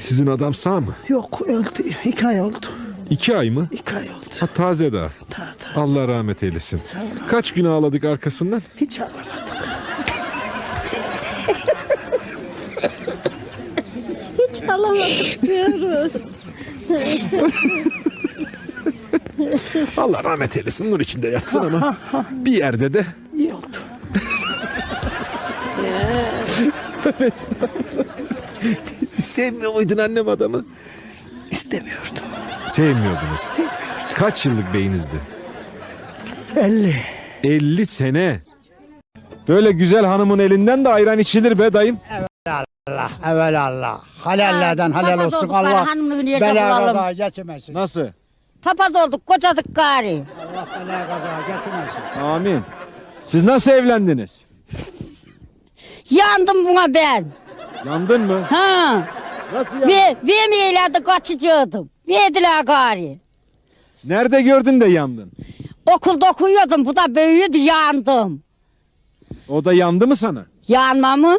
Sizin adam sağ mı? Yok öldü. İki ay oldu. İki ay mı? İki ay oldu. Ha taze daha. Ta, ta. Allah rahmet eylesin. Kaç gün ağladık arkasından? Hiç ağlamadık. Hiç alamadık diyoruz. Allah rahmet eylesin nur içinde yatsın ama bir yerde de İyi oldu. sevmiyor muydun annem adamı? İstemiyordum. Sevmiyordunuz. Sevmiyordum. Kaç yıllık beyinizdi? 50. 50 sene. Böyle güzel hanımın elinden de ayran içilir be dayım. Allah, evvel Allah. Halallerden halal olsun Allah. hanımını niye Bela bulalım? kaza geçirmesin. Nasıl? Papaz olduk kocadık gari. Allah bela kaza geçirmesin. Amin. Siz nasıl evlendiniz? Yandım buna ben. Yandın mı? Ha. Nasıl yandın? Ve, vermeyelerdi kaçıcıydım. Verdiler gari. Nerede gördün de yandın? Okulda okuyordum bu da büyüdü yandım. O da yandı mı sana? Yanma mı?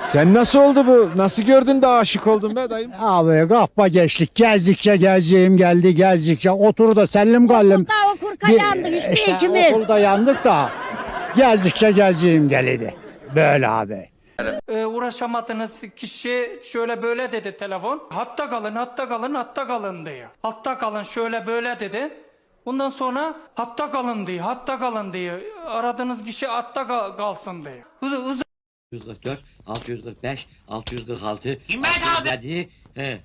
Sen nasıl oldu bu? Nasıl gördün de aşık oldun be dayım? Abi kahpa geçtik. Gezdikçe gezdiğim geldi. Gezdikçe otur da sellim gallim. Okulda okurken yandık işte, işte ikimiz. okulda yandık da gezdikçe gezdiğim geldi. Böyle abi. Ee, uğraşamadığınız kişi şöyle böyle dedi telefon. Hatta kalın, hatta kalın, hatta kalın diyor. Hatta kalın şöyle böyle dedi. Bundan sonra hatta kalın diyor, hatta kalın diyor. Aradığınız kişi hatta kal- kalsın diyor. Hızlı, hızlı 644, 645, 646, İmdat abi. 607, he.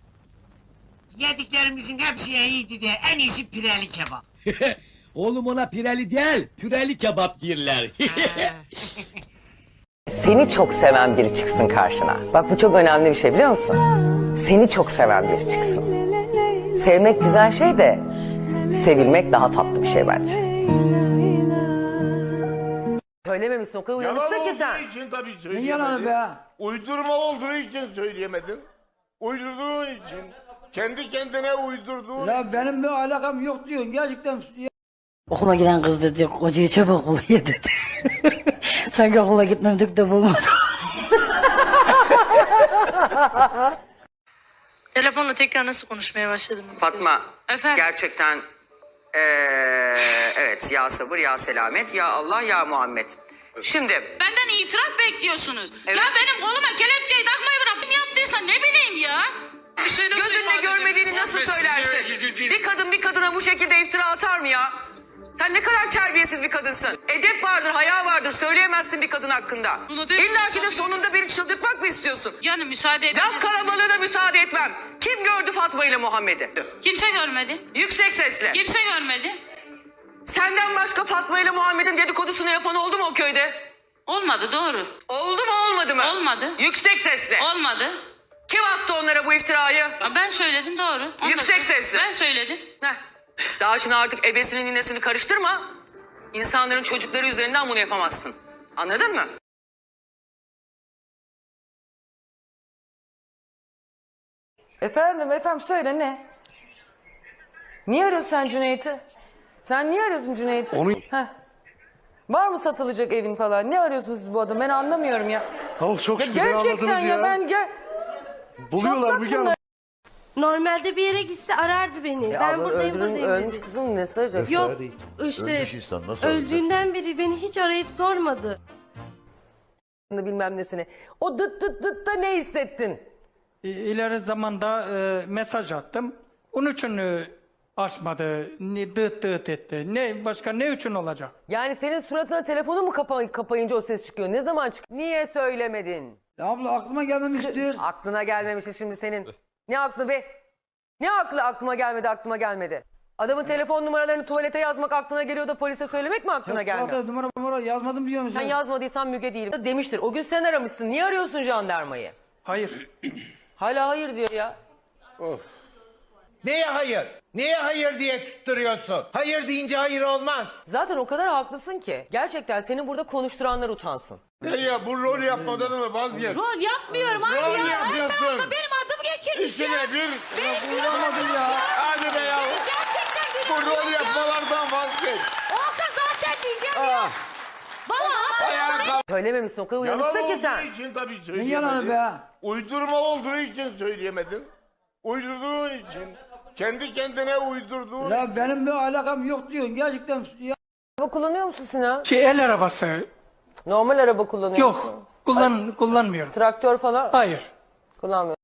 Yediklerimizin hepsi iyiydi de en iyisi pireli kebap. Oğlum ona pireli değil, püreli kebap diyorlar. Seni çok seven biri çıksın karşına. Bak bu çok önemli bir şey biliyor musun? Seni çok seven biri çıksın. Sevmek güzel şey de sevilmek daha tatlı bir şey bence. Söylememişsin o kadar uyanıksın ki sen. için tabii söyleyemedin. Ne yalanı be? Uydurma olduğu için söyleyemedin. Uydurduğun için. Kendi kendine uydurduğun Ya benim bir alakam yok diyorsun gerçekten. Okula giden kız dedi kocayı çabuk okula dedi. Sanki okula gitmedik de bulmadım. Telefonla tekrar nasıl konuşmaya başladınız? Fatma Efendim? gerçekten eee, evet ya sabır ya selamet ya Allah ya Muhammed. Şimdi Benden itiraf bekliyorsunuz. Evet. Ya benim koluma kelepçeyi takmayı bırak. Kim yaptıysa ne bileyim ya. Bir şey nasıl gözünle ifade görmediğini nasıl söylersin? Bir kadın bir kadına bu şekilde iftira atar mı ya? Sen ne kadar terbiyesiz bir kadınsın. Edep vardır, haya vardır. Söyleyemezsin bir kadın hakkında. İlla ki de sonunda beni çıldırtmak mı istiyorsun? Yani müsaade edin. Laf kalabalığına müsaade etmem. Kim gördü Fatma ile Muhammed'i? Kimse görmedi. Yüksek sesle. Kimse görmedi. Senden başka Fatma ile Muhammed'in dedikodusunu yapan oldu mu o köyde? Olmadı doğru. Oldu mu olmadı mı? Olmadı. Yüksek sesle. Olmadı. Kim attı onlara bu iftirayı? Ben söyledim doğru. Onu da Yüksek sesle. Ben söyledim. Heh. Daha şimdi artık ebesinin ninesini karıştırma. İnsanların çocukları üzerinden bunu yapamazsın. Anladın mı? Efendim efendim söyle ne? Niye arıyorsun sen Cüneyt'i? Sen niye arıyorsun Cüneyt'i? Onu... Var mı satılacak evin falan? Ne arıyorsunuz siz bu adamı? Ben anlamıyorum ya. Oh, çok Ya gerçekten ya. ben gel... Buluyorlar Müge Hanım. Normalde bir yere gitse arardı beni. ben buradayım buradayım ölmüş dedi. kızım ne saracak? Yok işte öldüğünden beri beni hiç arayıp sormadı. bilmem nesini. O dıt dıt dıt da ne hissettin? İ- ileri zamanda e, mesaj attım. Onun için e, açmadı, ne, dıt dıt etti. Ne, başka ne için olacak? Yani senin suratına telefonu mu kapa- kapayınca o ses çıkıyor? Ne zaman çıkıyor? Niye söylemedin? Ya abla aklıma gelmemiştir. Aklına gelmemişti şimdi senin. Ne aklı be? Ne aklı aklıma gelmedi aklıma gelmedi. Adamın telefon numaralarını tuvalete yazmak aklına geliyor da polise söylemek mi aklına gelmiyor? Zaten numara numara yazmadım diyor musun? Sen yazmadıysan Müge değilim. Demiştir. O gün sen aramışsın. Niye arıyorsun jandarmayı? Hayır. Hala hayır diyor ya. Neye hayır? Neye hayır diye tutturuyorsun? Hayır deyince hayır olmaz. Zaten o kadar haklısın ki. Gerçekten seni burada konuşturanlar utansın. Ne ya bu rol yapmadan mı vazgeç? Rol yapmıyorum abi Rol ya. yapıyorsun. İşine bir. Benim Vuramadın ya. Hadi be ya. Gerçekten Bu rol adım ya. yapmalardan vazgeç. Olsa zaten diyeceğim ya. Ah. Söylememişsin o kadar Yalan uyanıksın ki olduğu sen. için tabii Ne yalanı be? Uydurma olduğu için söyleyemedim. Uydurduğun için. Kendi kendine uydurduğun Ya benim bir alakam yok diyorsun. Gerçekten ya. Araba kullanıyor musun Sinan? Ki el arabası Normal araba kullanıyor musun? yok. Kullan, kullanmıyorum. Traktör falan Hayır. kullanmıyor.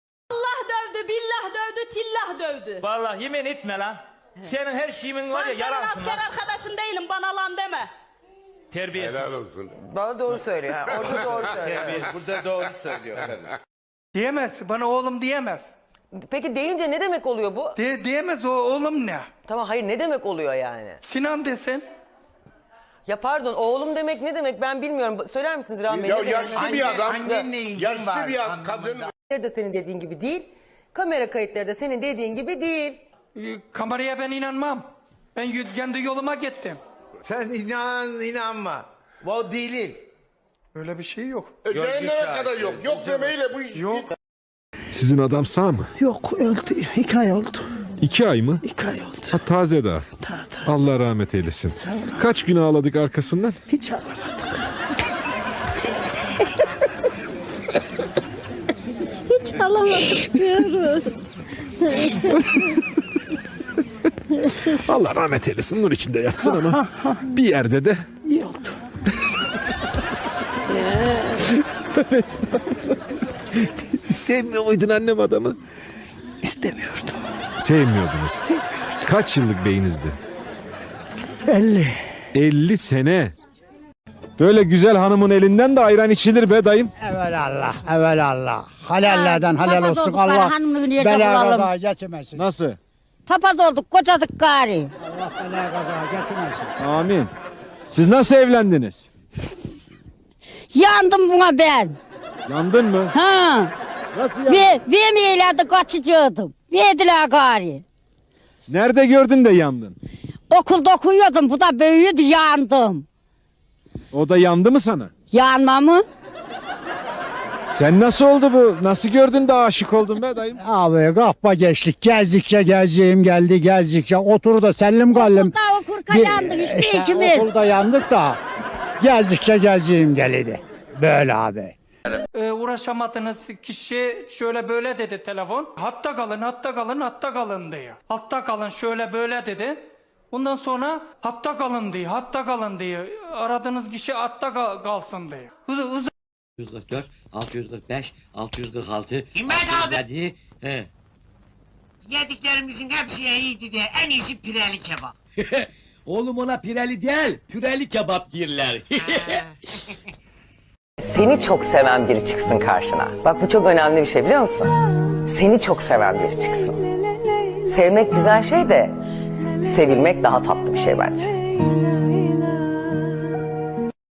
Dövdü. Vallahi yemin etme lan. Senin her şeyin var ya yalansın lan. arkadaşın değilim, bana lan deme. Terbiyesiz. Helal olsun. Bana doğru söylüyor. Ha, orada doğru söylüyor. Burada doğru söylüyor. Diyemez. Bana oğlum diyemez. Peki deyince ne demek oluyor bu? De, diyemez o oğlum ne? Tamam hayır ne demek oluyor yani? Sinan desen. Ya pardon oğlum demek ne demek ben bilmiyorum. Söyler misiniz Rahmi? Ya ne demek? yaşlı bir adam, yaşlı bir kadın Kayıtları da senin dediğin gibi değil. Kamera kayıtları da senin dediğin gibi değil. Ee, Kameraya ben inanmam. Ben kendi yoluma gittim. Sen inan inanma. Bu değil. Öyle bir şey yok. cehenneme kadar yok. Yok demeyle bu iş Yok. Sizin adam sağ mı? Yok öldü. İki ay oldu. İki ay mı? İki ay oldu. Ha taze daha. Ta ta. Allah rahmet eylesin. Kaç gün ağladık arkasından? Hiç ağlamadık. Allah rahmet eylesin nur içinde yatsın ama bir yerde de oldu. sevmiyor muydun annem adamı? İstemiyordum. Sevmiyordunuz. Sevmiyordum. Kaç yıllık beyinizdi? 50. 50 sene. Böyle güzel hanımın elinden de ayran içilir be dayım. Evvel Allah, evvel Allah. Halallerden halal papaz olsun Allah. hanımını nerede Bela bulalım? kaza geçirmesin. Nasıl? Papaz olduk, kocadık gari. Allah bela kaza geçirmesin. Amin. Siz nasıl evlendiniz? Yandım buna ben. Yandın mı? Ha. Nasıl yandın? Ve, vermeyeylerdi kaçıcıyordum. Verdiler gari. Nerede gördün de yandın? Okulda okuyordum, bu da büyüdü, yandım. O da yandı mı sana? Yanma mı? Sen nasıl oldu bu? Nasıl gördün de aşık oldun be dayım? Abi kapma geçtik. Gezdikçe gezdiğim geldi gezdikçe. Otur da sellim gallim. Okulda okurken yandık işte, işte ikimiz. okulda yandık da gezdikçe gezdiğim geldi. Böyle abi. Ee, uğraşamadığınız kişi şöyle böyle dedi telefon. Hatta kalın, hatta kalın, hatta kalın diyor. Hatta kalın şöyle böyle dedi. Bundan sonra hatta kalın diyor, hatta kalın diyor. Aradığınız kişi hatta kal- kalsın diyor. Hızı, hızı 644, 645, 646, İmmet abi. 647, he. Yediklerimizin hepsi iyiydi de en iyisi pireli kebap. Oğlum ona pireli değil, püreli kebap girler. Seni çok seven biri çıksın karşına. Bak bu çok önemli bir şey biliyor musun? Seni çok seven biri çıksın. Sevmek güzel şey de sevilmek daha tatlı bir şey bence.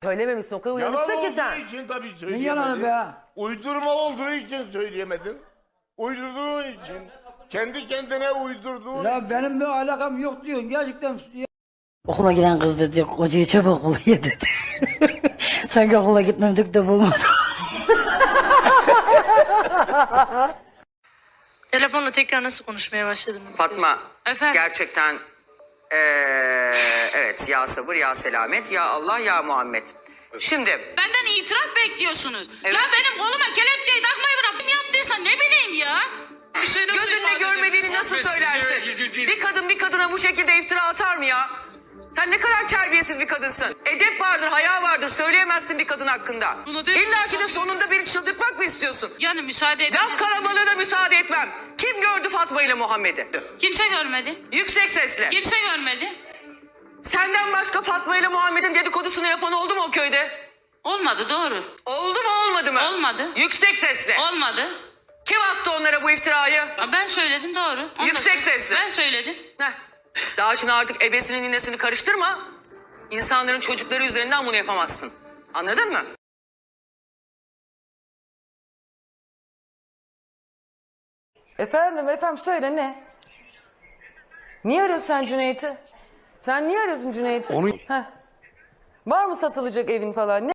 Söylememişsin o kadar uyanıksın ki sen. için tabii Ne söyleyemedim. yalanı be? Uydurma olduğu için söyleyemedim. Uydurduğun için. Kendi kendine uydurduğun Ya benim bir alakam yok diyorsun. Gerçekten ya. Okula giden kız dedi, kocayı çabuk oluyor dedi. Sanki okula gitmedik de bulmadım. Telefonla tekrar nasıl konuşmaya başladım? Fatma Efendim? gerçekten eee, evet ya sabır ya selamet ya Allah ya Muhammed. Şimdi Benden itiraf bekliyorsunuz. Evet. Ya benim koluma kelepçeyi takmayı bırak. Kim yaptıysa ne bileyim ya. Bir şey nasıl gözünle ifade görmediğini nasıl söylersin? Bir kadın bir kadına bu şekilde iftira atar mı ya? Sen ne kadar terbiyesiz bir kadınsın. Edep vardır, haya vardır. Söyleyemezsin bir kadın hakkında. Bunu İlla ki de sonunda beni çıldırtmak mı istiyorsun? Yani müsaade edin. Laf kalabalığına müsaade etmem. Kim gördü Fatma ile Muhammed'i? Kimse görmedi. Yüksek sesle. Kimse görmedi. Senden başka Fatma ile Muhammed'in dedikodusunu yapan oldu mu o köyde? Olmadı doğru. Oldu mu olmadı mı? Olmadı. Yüksek sesle. Olmadı. Kim attı onlara bu iftirayı? Ben söyledim doğru. Onu da Yüksek söyledim. sesle. Ben söyledim. Heh. Daha şimdi artık ebesinin ninesini karıştırma. İnsanların çocukları üzerinden bunu yapamazsın. Anladın mı? Efendim efendim söyle ne? Niye arıyorsun sen Cüneyt'i? Sen niye arıyorsun Cüneyt'i? Onu... Var mı satılacak evin falan? Ne?